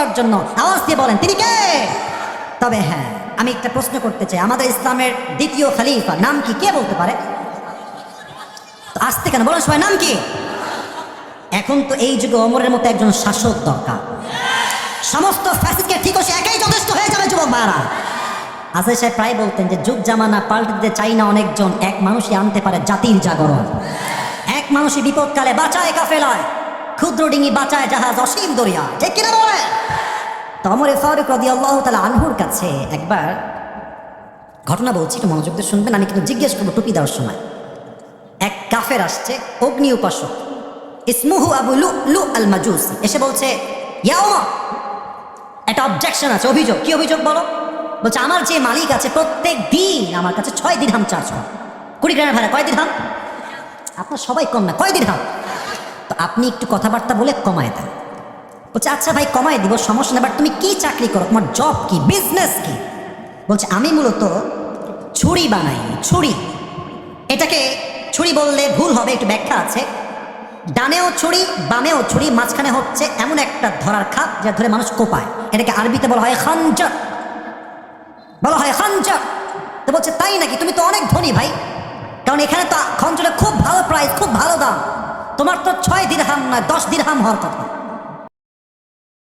নিরাপত্তার জন্য আওয়াজ দিয়ে বলেন, তিনি কে? তবে হ্যাঁ আমি একটা প্রশ্ন করতে চাই। আমাদের ইসলামের দ্বিতীয় খলিফা নাম কি? কে বলতে পারে? আসতে কেন? বলেন সবাই, নাম কি? এখন তো এই যুগে অমরের মতো একজন শাসক দরকার। সমস্ত ফ্যাসিদকে ঠিক সে একাই যথেষ্ট হয়ে যাবে যুবক ভাইরা। আজে সাহেব প্রায় বলতেন যে, যুগ জামানা পাল্টে দিতে চাই না অনেকজন, এক মানুষই আনতে পারে জাতির জাগরণ। এক মানুষই বিপদকালে বাঁচায় কাফেলায়, ক্ষুদ্র ডিঙি বাঁচায় জাহাজ অসীম দরিয়া। ঠিক কিনা বলে তমরে ফারুক রদি আল্লাহ তালা আনহুর কাছে একবার ঘটনা বলছি, একটু মনোযোগ দিয়ে শুনবেন, আমি কিন্তু জিজ্ঞেস করব টুপি দেওয়ার সময়। এক কাফের আসছে, অগ্নি উপাসক, ইসমুহু আবু লু লু আল মাজুসি এসে বলছে একটা অবজেকশন আছে, অভিযোগ, কি অভিযোগ বলো? বলছে, আমার যে মালিক আছে, প্রত্যেক দিন আমার কাছে ছয় দিরহাম চার্জ করে। কুড়ি গ্রামের ভাড়া, কয় দিরহাম? আপনার সবাই কম না, কয় দিরহাম? তো আপনি একটু কথাবার্তা বলে কমায় দেন। বলছে আচ্ছা ভাই, কমায় দিব, সমস্যা নেই বাট তুমি কি চাকরি করো? তোমার জব কি? বিজনেস কি? বলছে, আমি মূলত ছুরি বানাই, ছুরি। এটাকে ছুরি বললে ভুল হবে, একটু ব্যাখ্যা আছে। ডানেও ছুরি, বামেও ছুরি, মাঝখানে হচ্ছে এমন একটা ধরার খাপ যা ধরে মানুষ কোপায়। এটাকে আরবিতে বলা হয় খাঞ্জা বলা হয় খাঞ্জা তো বলছে, তাই নাকি? তুমি তো অনেক ধনী ভাই। কারণ এখানে তো খঞ্জটা খুব ভালো প্রাইস খুব ভালো দাম। তোমার তো ছয় দিরহাম নয়, দশ দিরহাম হওয়ার কথা।